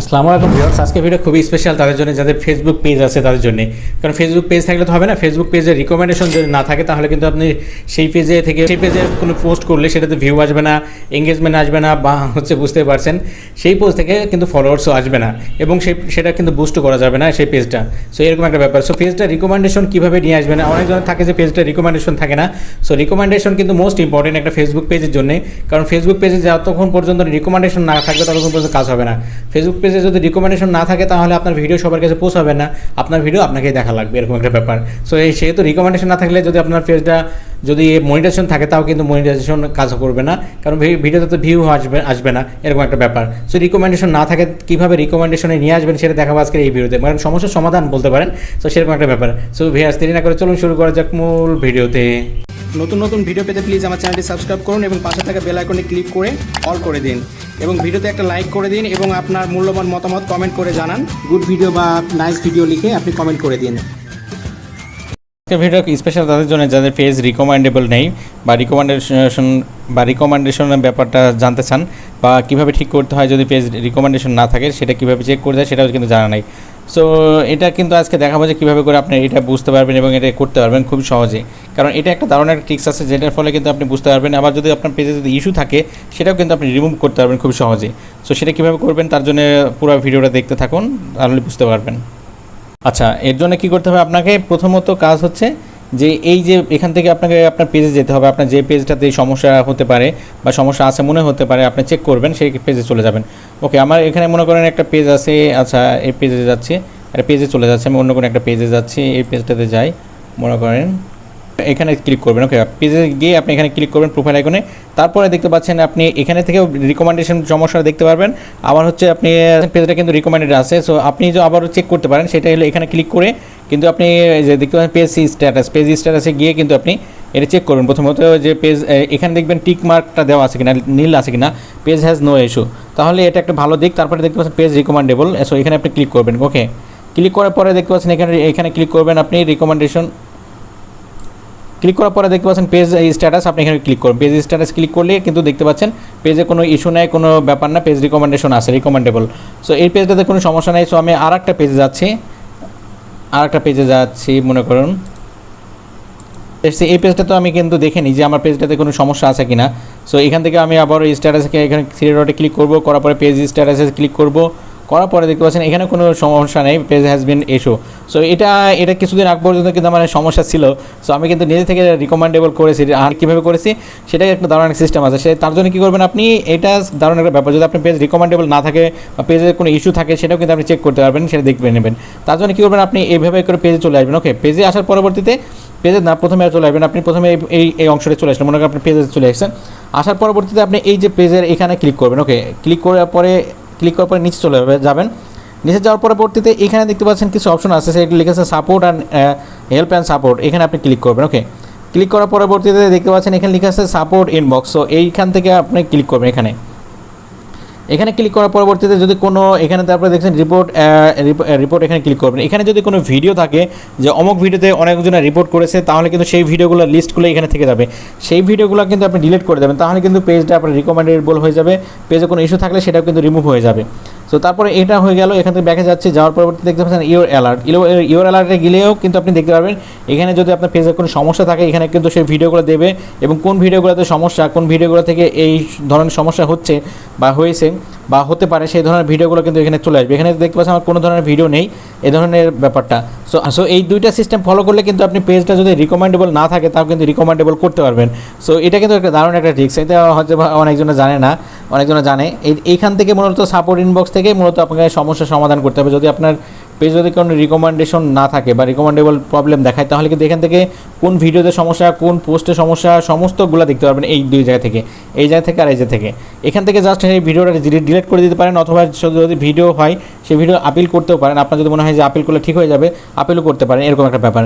আসসালামু আলাইকুম ভিউয়ার্স। আজকে ভিডিও খুবই স্পেশাল তাদের জন্য, যাদের ফেসবুক পেজ আছে তাদের জন্য। কারণ ফেসবুক পেজ থাকলে তো হবে না ফেসবুক পেজের রিকমেন্ডেশন যদি না থাকে, তাহলে কিন্তু আপনি সেই পেজে থেকে, সেই পেজে কোনো পোস্ট করলে সেটাতে ভিউ আসবে না এঙ্গেজমেন্ট আসবে না, বা হচ্ছে বুঝতে পারছেন, সেই পোস্ট থেকে কিন্তু ফলোয়ার্সও আসবে না, এবং সেই, সেটা কিন্তু বুস্ট করা যাবে না সেই পেজটা সো এরকম একটা ব্যাপার। সো পেজটা রিকমেন্ডেশন কীভাবে নিয়ে আসবে না? অনেকজনের থাকে যে পেজটা রিকমেন্ডেশন থাকে না। সো রিকমেন্ডেশন কিন্তু মোস্ট ইম্পর্টেন্ট একটা ফেসবুক পেজের জন্য। কারণ ফেসবুক পেজে যতক্ষণ পর্যন্ত রিকমেন্ডেশন না থাকবে ততক্ষণ পর্যন্ত কাজ হবে না। ফেসবুক পেজে যদি রিকমেন্ডেশন না থাকে, তাহলে আপনার ভিডিও সবার কাছে পৌঁছাবে না। আপনার ভিডিও আপনাকেই দেখা লাগবে, এরকম একটা ব্যাপার। সো এই সেহেতু রিকমেন্ডেশন না থাকলে যদি আপনার পেজটা যদি মনিটাইজেশন থাকে, তাও কিন্তু মনিটাইজেশন কাজ করবে না। কারণ ভিডিওতে তো ভিউ আসবে আসবে না, এরকম একটা ব্যাপার। সো রিকমেন্ডেশন না থাকে, কীভাবে রিকমেন্ডেশনে নিয়ে আসবেন সেটা দেখাবো আজকে এই ভিডিওতে মানে সমস্যার সমাধান বলতে পারেন সো সেরকম একটা ব্যাপার। সো ভিয়াস দেরি না করে চলুন, শুরু করা যাক মূল ভিডিওতে নতুন নতুন ভিডিও পেতে প্লিজ আমার চ্যানেলটি সাবস্ক্রাইব করুন এবং পাশে থাকা বেল আইকনে ক্লিক করে অল করে দিন। এবং ভিডিওতে একটা লাইক করে দিন এবং আপনার মূল্যবান মতামত কমেন্ট করে জানান। গুড ভিডিও বা নাইস ভিডিও লিখে আপনি কমেন্ট করে দিন। আজকের ভিডিও স্পেশাল তাদের জন্য? যাদের পেজ রিকমেন্ডেবল নেই বা রিকমেন্ডেশন বা রিকমেন্ডেশনের ব্যাপারটা জানতে চান বা কীভাবে ঠিক করতে হয় যদি পেজ রিকমেন্ডেশন না থাকে, সেটা কীভাবে চেক করতে হয় সেটাও কিন্তু জানা নাই। সো এটা কিন্তু আজকে দেখাবো যে কীভাবে করে আপনি এটা বুঝতে পারবেন এবং এটা করতে পারবেন খুব সহজে কারণ এটা একটা দারুণ একটা ট্রিক্স আছে, যেটার ফলে কিন্তু আপনি বুঝতে পারবেন। আবার যদি আপনার পেজে যদি ইস্যু থাকে, সেটাও কিন্তু আপনি রিমুভ করতে পারবেন খুব সহজে সো সেটা কীভাবে করবেন তার জন্য পুরো ভিডিওটা দেখতে থাকুন, তাহলে বুঝতে পারবেন। আচ্ছা এর জন্য কী করতে হবে আপনাকে? প্রথমত কাজ হচ্ছে যে এই যে এখান থেকে আপনাকে আপনার পেজে যেতে হবে, আপনার যে পেজটাতে সমস্যা হতে পারে বা সমস্যা আছে মনে হতে পারে, আপনি চেক করবেন, সেই পেজে চলে যাবেন। ওকে আমার এখানে মনে করেন একটা পেজ আছে আচ্ছা এই পেজে যাচ্ছি একটা পেজে চলে যাচ্ছে, আমি অন্য কোনো একটা পেজে যাচ্ছি, এই পেজটাতে যাই, মনে করেন, এখানে ক্লিক করবেন ওকে পেজে গিয়ে আপনি এখানে ক্লিক করবেন প্রোফাইল আইকনে তারপরে দেখতে পাচ্ছেন আপনি এখানে থেকেও রিকমেন্ডেশন সমস্যা দেখতে পারবেন, আবার হচ্ছে আপনি পেজটা কিন্তু রিকমেন্ডেড আছে সো আপনি যে আবারও চেক করতে পারেন, সেটা হলো এখানে ক্লিক করে কিন্তু আপনি যে দেখতে পাচ্ছেন পেজ স্ট্যাটাস পেজ স্ট্যাটাসে গিয়ে কিন্তু আপনি এটা চেক করবেন প্রথমত যে পেজ এখানে দেখবেন টিক মার্কটা দেওয়া আছে কিনা, নীল আছে কিনা পেজ হ্যাজ নো ইস্যু তাহলে এটা একটা ভালো দিক। তারপরে দেখতে পাচ্ছেন পেজ রিকমেন্ডেবল সো এখানে আপনি ক্লিক করবেন। ওকে ক্লিক করার পরে দেখতে পাচ্ছেন এখানে এখানে ক্লিক করবেন আপনি রিকমেন্ডেশন ক্লিক করার পরে দেখতে পাচ্ছেন পেজ স্ট্যাটাস আপনি এখানে ক্লিক করুন। পেজ স্ট্যাটাস ক্লিক করলে কিন্তু দেখতে পাচ্ছেন পেজে কোনো ইস্যু নেই, কোনো ব্যাপার না পেজ রিকমেন্ডেশন আছে রিকমেন্ডেবল সো এই পেজটাতে কোনো সমস্যা নেই। সো আমি আর একটা পেজে যাচ্ছি। আর একটা পেজে যাচ্ছি, মনে করুন। এই পেজটা তো আমি কিন্তু দেখিনি যে আমার পেজটাতে কোনো সমস্যা আছে কিনা। সো এখান থেকে আমি আবার স্ট্যাটাসকে এখানে থ্রি ডটে ক্লিক করব, করার পরে পেজ স্ট্যাটাসে ক্লিক করব। করার পরে দেখতে পাচ্ছেন, এখানে কোনো সমস্যা নেই পেজ হ্যাজ বিন এসো সো এটা এটা কিছুদিন আগ পর্যন্ত কিন্তু আমার সমস্যা ছিল। সো আমি কিন্তু নিজে থেকে রিকমেন্ডেবল করেছি, আর কীভাবে করেছি, সেটাই একটা দারুণ সিস্টেম আছে। সে, তার জন্য কী করবেন আপনি, এটা দারুণ একটা ব্যাপার। যদি আপনার পেজ রিকমেন্ডেবল না থাকে, বা পেজের কোনো ইস্যু থাকে, সেটাও কিন্তু আপনি চেক করতে পারবেন, সেটা দেখবে নেবেন। তার জন্য কী করবেন আপনি, এইভাবে করে পেজে চলে আসবেন। ওকে পেজে আসার পরবর্তীতে পেজে না, প্রথমে চলে আসবেন। আপনি প্রথমে এই- এই এই অংশটা চলে আসলেন। মনে করেন আপনি পেজে চলে আসছেন আসার পরবর্তীতে আপনি এই যে পেজের এখানে ক্লিক করবেন। ওকে ক্লিক করার পরে ক্লিক করার পরে নিচে চলে যাবে- যাবেন। নিচে যাওয়ার পরবর্তীতে এখানে দেখতে পাচ্ছেন কিছু অপশন আছে, সেটি লিখেছে support and help and support এখানে আপনি ক্লিক করবেন ওকে ক্লিক করার পরবর্তীতে দেখতে পাচ্ছেন এখানে লিখে আছে সাপোর্ট ইনবক্স সো এইখান থেকে আপনি ক্লিক করবেন এখানে। এখানে ক্লিক করার পরবর্তীতে যদি কোনো, এখানে তারপরে দেখছেন রিপোর্ট রিপোর্ট এখানে ক্লিক করবেন। এখানে যদি কোনো ভিডিও থাকে যে অমুক ভিডিওতে অনেকজনে রিপোর্ট করেছে, তাহলে কিন্তু সেই ভিডিওগুলো লিস্টগুলো এখানে থেকে যাবে। সেই ভিডিওগুলো কিন্তু আপনি ডিলিট করে দেবেন, তাহলে কিন্তু পেজটা আপনার রিকমেন্ডেবল হয়ে যাবে। পেজে কোনো ইস্যু থাকলে সেটাও কিন্তু রিমুভ হয়ে যাবে। তো তারপরে এটা হয়ে গেল, এখান থেকে ব্যাকে যাচ্ছে, যাওয়ার পরবর্তী দেখতে পাচ্ছেন ইওর অ্যালার্ট ইওর অ্যালার্টে গেলেও কিন্তু আপনি দেখতে পারবেন, এখানে যদি আপনার পেজে কোনো সমস্যা থাকে, এখানে কিন্তু সেই ভিডিওগুলো দেবে এবং কোন ভিডিওগুলোতে সমস্যা, কোন ভিডিওগুলো থেকে এই ধরনের সমস্যা হচ্ছে বা হয়েছে বা হতে পারে, সেই ধরনের ভিডিওগুলো কিন্তু এখানে চলে আসবে। এখানে দেখতে পাচ্ছেন আমার কোনো ধরনের ভিডিও নেই, এ ধরনের ব্যাপারটা। সো সো এই দুইটা সিস্টেম ফলো করলে কিন্তু আপনি পেজটা যদি রিকমেন্ডেবল না থাকে, তাও কিন্তু রিকমেন্ডেবল করতে পারবেন। সো এটা কিন্তু একটা দারুণ একটা ট্রিক্স এটা হয়তো অনেকজনে জানে না। অনেকজনে জানে। এই, এইখান থেকে মূলত সাপোর্ট ইনবক্স থেকে মূলত আপনাকে সমস্যার সমাধান করতে হবে। যদি আপনার পেজ যদি কোনো রিকমেন্ডেশন না থাকে বা রিকমেন্ডেবল প্রবলেম দেখায়, তাহলে কিন্তু এখান থেকে কোন ভিডিওতে সমস্যা, কোন পোস্টে সমস্যা, সমস্তগুলো দেখতে পারবেন এই দুই জায়গা থেকে, এই জায়গা থেকে আর এই জায়গা থেকে। এখান থেকে জাস্ট এই ভিডিওটা ডিলিট করে দিতে পারেন অথবা যদি ভিডিও হয় সেই ভিডিও আপিল করতেও পারেন। আপনার যদি মনে হয় যে আপিল করলে ঠিক হয়ে যাবে আপিলও করতে পারেন, এরকম একটা ব্যাপার।